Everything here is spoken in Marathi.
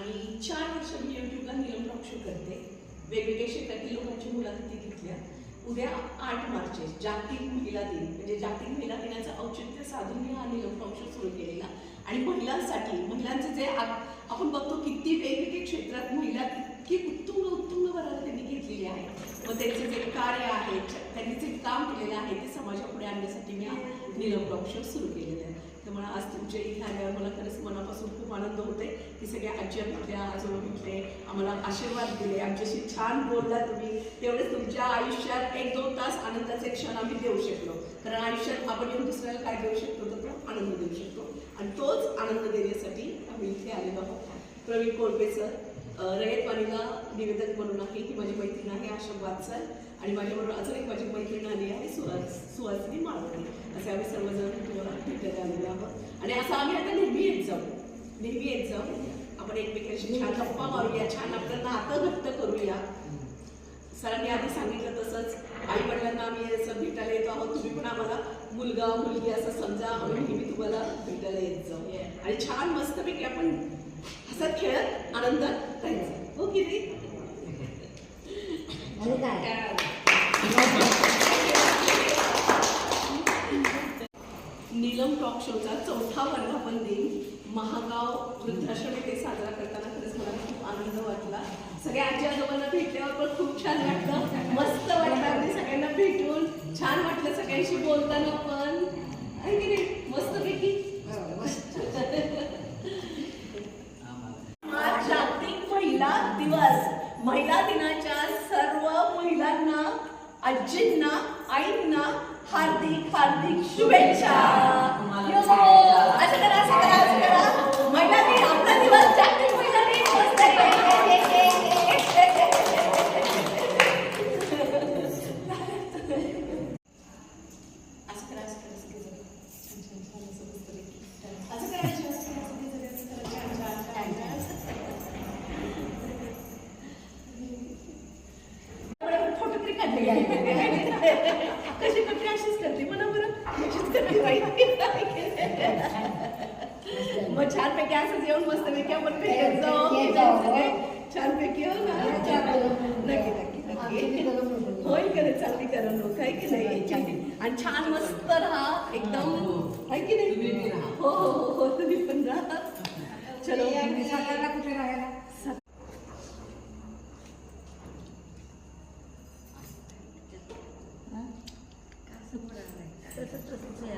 आणि चार वर्ष मी युट्यूबला नियम टॉक शो करते. वेगवेगळ्या क्षेत्रातील लोकांची मुलाखती घेतल्या. उद्या आठ मार्च आहे जागतिक महिला दिन. म्हणजे जागतिक महिला दिनाचं औचित्य साधून मी हा नियम टॉक शो सुरू केलेला. आणि महिलांसाठी महिलांचे जे आपण बघतो किती वेगवेगळ्या क्षेत्रात महिला इतकी उत्तुंग उत्तुंग वराला त्यांनी घेतलेली आहे मग त्यांचे जे कार्य आहे त्यांनी जे काम केलेलं आहे ते समाजापुढे आणण्यासाठी मी हा निलम टॉक शो सुरू केलेला आहे. त्यामुळे आज तुमच्या इथे आल्यावर मला खरंच मनापासून खूप आनंद होते की सगळ्या आजी भेटल्या आजोबा भेटले आम्हाला आशीर्वाद दिले आमच्याशी छान बोलला तुम्ही. तेवढेच तुमच्या आयुष्यात एक दोन तास आनंदाचे क्षण आम्ही देऊ शकलो. कारण आयुष्यात आपण येऊन दुसऱ्याला काय देऊ शकतो तर तो आनंद देऊ शकतो. आणि तोच आनंद देण्यासाठी आम्ही इथे आलेलो आहोत. प्रवीण कोलपे सर रयत वाणीला निवेदक म्हणून आहे ही माझी मैत्रीण आहे आशा वात्सल आणि माझ्याबरोबर अजून एक माझी मैत्रीण आली आहे सुहास सुहासिनी माळवणी. असे आम्ही सर्वजण तुम्हाला भेटायला आलेलो आहोत. आणि असं आम्ही आता नेहमी येत जाऊ. नेहमी येत जाऊ. आपण एकमेकांशी छान गप्पा मारूया छान आपलं नातं घट्ट करूया. सरांनी आधी सांगितलं तसंच आई वडिलांना आम्ही असं भेटायला येतो आहोत. तुम्ही पण आम्हाला मुलगा मुलगी असं समजा आम्ही नेहमी तुम्हाला भेटायला येत जाऊ. आणि छान मस्तपैकी आपण हसत खेळत आनंदात राहायचं. हो की नाही? नीलम टॉक शोचा चौथा वर्धापन दिन महागाव वृद्धाश्रम येथे साजरा करताना खरंच मला खूप आनंद वाटला. सगळ्या आजी आजोबांना भेटल्यावर पण खूप छान वाटलं. मस्त वाटलं अगदी सगळ्यांना भेटून. छान वाटलं सगळ्यांशी बोलताना पण आहे की नाही मस्तपैकी आज जागतिक महिला दिवस महिला दिनाच्या सर्व महिलांना आजींना आईंना हार्दिक हार्दिक शुभेच्छा यो, असं करा असं करा असं करा महिला दिन आपला दिवस जागतिक महिला दिन मस्त असं करा असं करा असं करा. छान छान छान असं मस्तपैकी. असं करायचं असं करायचं असं करायचं छान छान छान छान फोटो तरी काढले कशी कशी अशीच करते? म्हणा बरं. अशीच करते बाई. मग छानपैकी असं जेवण मस्त पैकी आपण छानपैकी हो ना नक्की नक्की नक्की. होईल करे चालली करा लोक आहे की नाही? आणि छान मस्त राहा. एकदम. आहे की नाही? हो हो हो हो. तुम्ही पण राहा. चलो. कुठे राहायला? 这这是这样